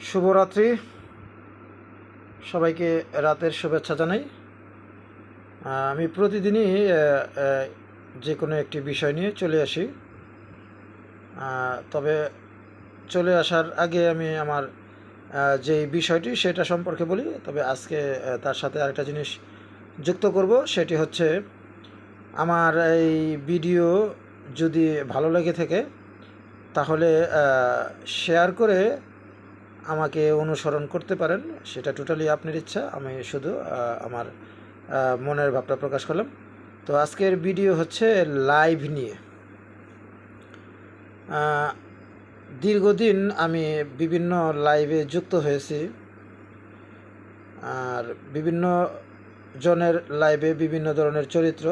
শুভরাত্রি। সবাইকে রাতের শুভেচ্ছা জানাই। আমি প্রতিদিনই যে কোনো একটি বিষয় নিয়ে চলে আসি। তবে চলে আসার আগে আমি আমার যেই বিষয়টি সেটা সম্পর্কে বলি। তবে আজকে তার সাথে আরেকটা জিনিস যুক্ত করব, সেটি হচ্ছে আমার এই ভিডিও যদি ভালো লেগে থাকে, তাহলে শেয়ার করে আমাকে অনুসরণ করতে পারেন, সেটা টোটালি আপনার ইচ্ছা, আমি শুধু আমার মনের ভাবটা প্রকাশ করলাম। তো আজকের ভিডিও হচ্ছে লাইভ নিয়ে। দীর্ঘদিন আমি বিভিন্ন লাইভে যুক্ত হয়েছি, আর বিভিন্ন জনের লাইভে বিভিন্ন ধরনের চরিত্র,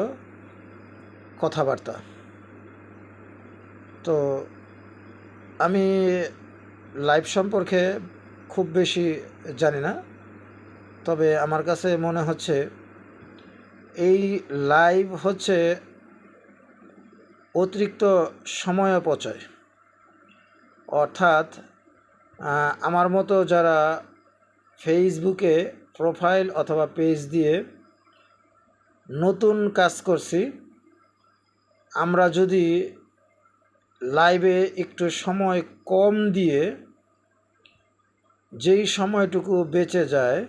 কথাবার্তা। তো আমি লাইভ সম্পর্কে খুব বেশি জানি না। তবে আমার কাছে মনে হচ্ছে এই লাইভ হচ্ছে অতিরিক্ত সময় অপচয় অর্থাৎ আমার মতো যারা ফেসবুকে প্রোফাইল অথবা পেজ দিয়ে নতুন কাজ করছি, আমরা যদি লাইভে একটু সময় কম দিয়ে যেই সময়টুকু বেঁচে যায়,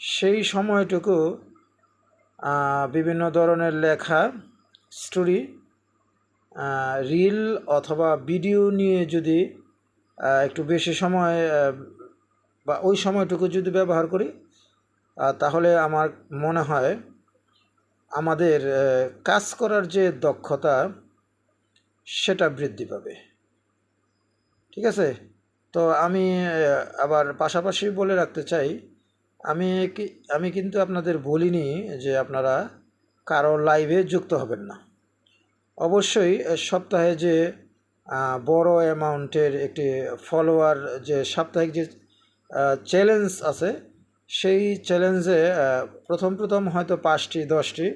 সেই সময়টুকু বিভিন্ন ধরনের লেখা, স্টোরি রিল অথবা ভিডিও নিয়ে যদি একটু বেশি সময় বা ওই সময়টুকু যদি ব্যবহার করি তাহলে আমার মনে হয় আমাদের কাজ করার যে দক্ষতা, সেটা বৃদ্ধি পাবে। ঠিক আছে? তো আমি আবার পাশাপাশি বলে রাখতে চাই, আমি কি, আমি কিন্তু আপনাদের বলিনি যে আপনারা কারও লাইভে যুক্ত হবেন না। অবশ্যই সপ্তাহে যে বড় অ্যামাউন্টের একটি ফলোয়ার যে সাপ্তাহিক যে চ্যালেঞ্জ আছে, সেই চ্যালেঞ্জে প্রথম প্রথম হয়তো পাঁচটি, দশটি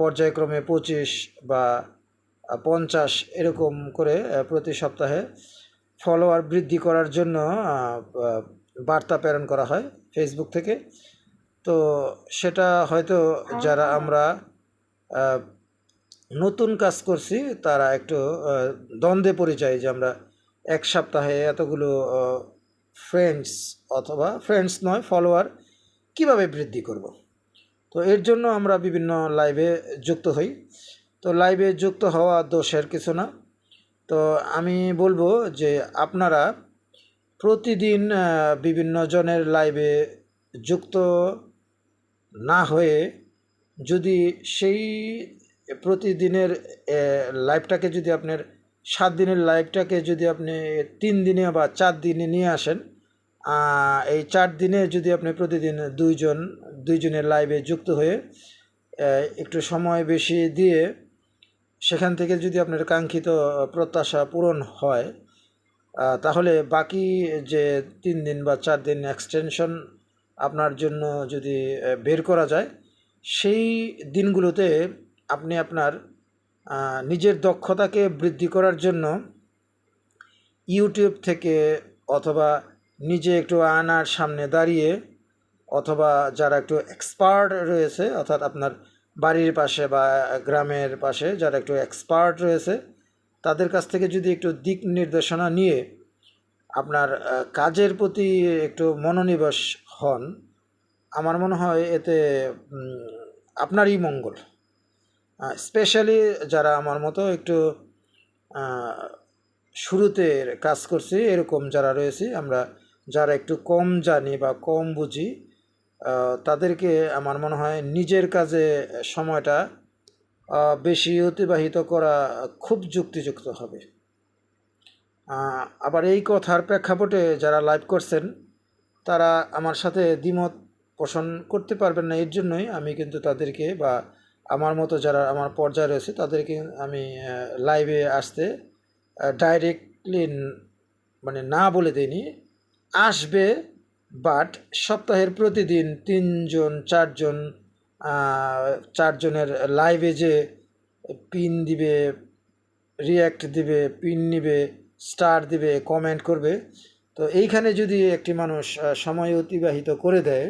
পর্যায়ক্রমে পঁচিশ বা পঞ্চাশ এরকম করে প্রতি সপ্তাহে ফলোয়ার বৃদ্ধি করার জন্য বার্তা প্রেরণ করা হয় ফেসবুক থেকে। তো সেটা হয়তো যারা আমরা নতুন কাজ করছি তারা একটু দ্বন্দ্বে পড়ে যায় যে আমরা এক সপ্তাহে এতগুলো ফ্রেন্ডস অথবা ফ্রেন্ডস নয় ফলোয়ার কীভাবে বৃদ্ধি করব? তো এর জন্য আমরা বিভিন্ন লাইভে যুক্ত হই। তো লাইভে যুক্ত হওয়া দোষের কিছু না। তো আমি বলব যে আপনারা প্রতিদিন বিভিন্ন জনের লাইভে যুক্ত না হয়ে যদি সেই প্রতিদিনের লাইভটাকে যদি আপনার সাত দিনের লাইভটাকে যদি আপনি তিন দিনে বা চার দিনে নিয়ে আসেন এই চার দিনে যদি আপনি প্রতিদিন দুইজন, দুইজনের লাইভে যুক্ত হয়ে একটু সময় বেশি দিয়ে সেখান থেকে যদি আপনার কাঙ্ক্ষিত প্রত্যাশা পূরণ হয় তাহলে বাকি যে তিন দিন বা চার দিন এক্সটেনশন আপনার জন্য যদি বের করা যায়, সেই দিনগুলোতে আপনি আপনার নিজের দক্ষতাকে বৃদ্ধি করার জন্য ইউটিউব থেকে অথবা নিজে একটু আয়নার সামনে দাঁড়িয়ে অথবা যারা একটু এক্সপার্ট রয়েছে, অর্থাৎ আপনার বাড়ির পাশে বা গ্রামের পাশে যারা একটু এক্সপার্ট রয়েছে, তাদের কাছ থেকে যদি একটু দিক নির্দেশনা নিয়ে আপনার কাজের প্রতি একটু মনোনিবেশ হন, আমার মনে হয় এতে আপনারই মঙ্গল। স্পেশালি যারা আমার মতো একটু শুরুতে কাজ করছি, এরকম যারা রয়েছি, আমরা যারা একটু কম জানি বা কম বুঝি তাদেরকে আমার মনে হয় নিজের কাজে সময়টা বেশি অতিবাহিত করা খুব যুক্তিযুক্ত হবে। আবার এই কথার প্রেক্ষাপটে যারা লাইভ করছেন, তারা আমার সাথে দ্বিমত পোষণ করতে পারবেন না, এর জন্যই আমি কিন্তু তাদেরকে বা আমার মতো যারা আমার পর্যায়ে রয়েছে, তাদেরকে আমি লাইভে আসতে ডাইরেক্টলি মানে না বলে দিইনি, আসবে বাট সপ্তাহের প্রতিদিন তিনজন, চারজন চারজনের লাইভে যে পিন দিবে রিয়্যাক্ট দিবে পিন নিবে স্টার দিবে কমেন্ট করবে, তো এইখানে যদি একটি মানুষ সময় অতিবাহিত করে দেয়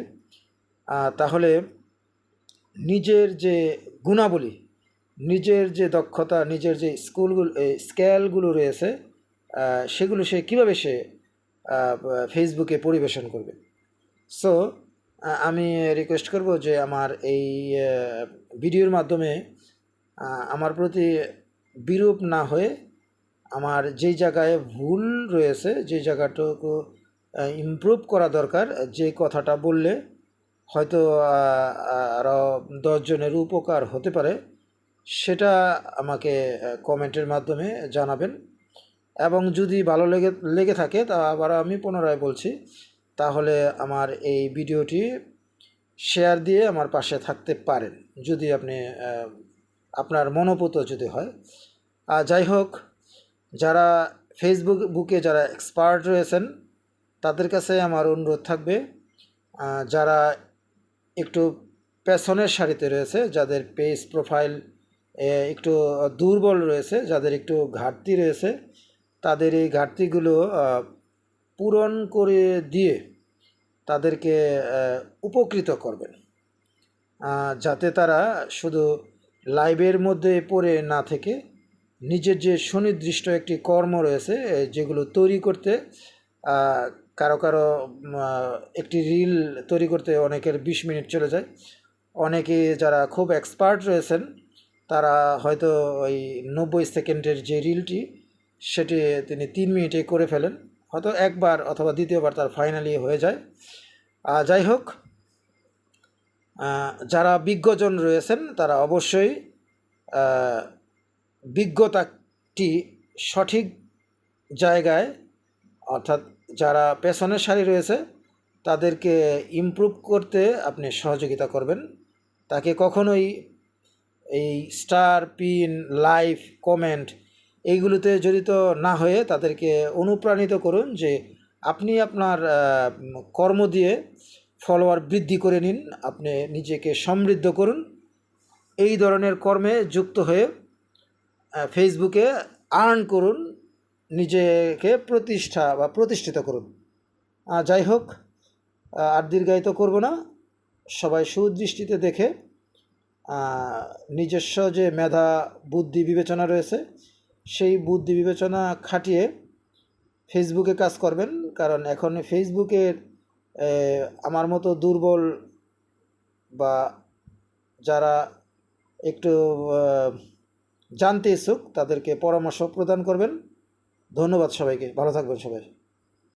তাহলে নিজের যে গুণাবলী, নিজের যে দক্ষতা, নিজের যে স্কুলগুলো স্কেলগুলো রয়েছে সেগুলো সে কীভাবে সে ফেসবুকে পরিবেশন করবে। সো আমি রিকোয়েস্ট করব যে আমার এই ভিডিওর মাধ্যমে আমার প্রতি বিরূপ না হয়ে আমার যেই জায়গায় ভুল রয়েছে যে জায়গাটুকু ইমপ্রুভ করা দরকার, যে কথাটা বললে হয়তো আরও দশজনের উপকার হতে পারে, সেটা আমাকে কমেন্টের মাধ্যমে জানাবেন। এবং যদি ভালো লেগে লেগে থাকে, তা আবার আমি পুনরায় বলছি, তাহলে আমার এই ভিডিওটি শেয়ার দিয়ে আমার পাশে থাকতে পারেন, যদি আপনি আপনার মনোপুত যদি হয়। আর যাই হোক, যারা ফেসবুক বুকে যারা এক্সপার্ট রয়েছেন, তাদের কাছে আমার অনুরোধ থাকবে যারা একটু পেছনের সারিতে রয়েছে, যাদের পেজ প্রোফাইল একটু দুর্বল রয়েছে, যাদের একটু ঘাটতি রয়েছে তাদের এই ঘাটতিগুলো পূরণ করে দিয়ে তাদেরকে উপকৃত করবেন। যাতে তারা শুধু লাইভের মধ্যে পড়ে না থেকে নিজের যে সুনির্দিষ্ট একটি কর্ম রয়েছে যেগুলো তৈরি করতে কারও কারও একটি রিল তৈরি করতে অনেকের বিশ মিনিট চলে যায়। অনেকে যারা খুব এক্সপার্ট রয়েছেন, তারা হয়তো ওই নব্বই সেকেন্ডের যে রিলটি সেটি তিনি তিন মিনিটে করে ফেলেন। হয়তো একবার অথবা দ্বিতীয়বার তার ফাইনালি হয়ে যায়। যাই হোক যারা বিজ্ঞজন রয়েছেন, তারা অবশ্যই বিজ্ঞতাটি সঠিক জায়গায়, অর্থাৎ যারা পেছনের সারি রয়েছে, তাদেরকে ইমপ্রুভ করতে আপনি সহযোগিতা করবেন। তাকে কখনোই এই স্টার পিন লাইভ কমেন্ট এইগুলোতে জড়িত না হয়ে তাদেরকে অনুপ্রাণিত করুন যে আপনি আপনার কর্ম দিয়ে ফলোয়ার বৃদ্ধি করে নিন, আপনি নিজেকে সমৃদ্ধ করুন। এই ধরনের কর্মে যুক্ত হয়ে ফেসবুকে আর্ন করুন, নিজেকে প্রতিষ্ঠা বা প্রতিষ্ঠিত করুন। যাই হোক আর দীর্ঘায়িত করব না। সবাই সুদৃষ্টিতে দেখে নিজস্ব যে মেধা, বুদ্ধি, বিবেচনা রয়েছে সেই বুদ্ধি বিবেচনা খাটিয়ে ফেসবুকে কাজ করবেন। কারণ এখন ফেসবুকের আমার মতো দুর্বল বা যারা একটু জানতে ইচ্ছুক, তাদেরকে পরামর্শ প্রদান করবেন। ধন্যবাদ সবাইকে। ভালো থাকবেন সবাই।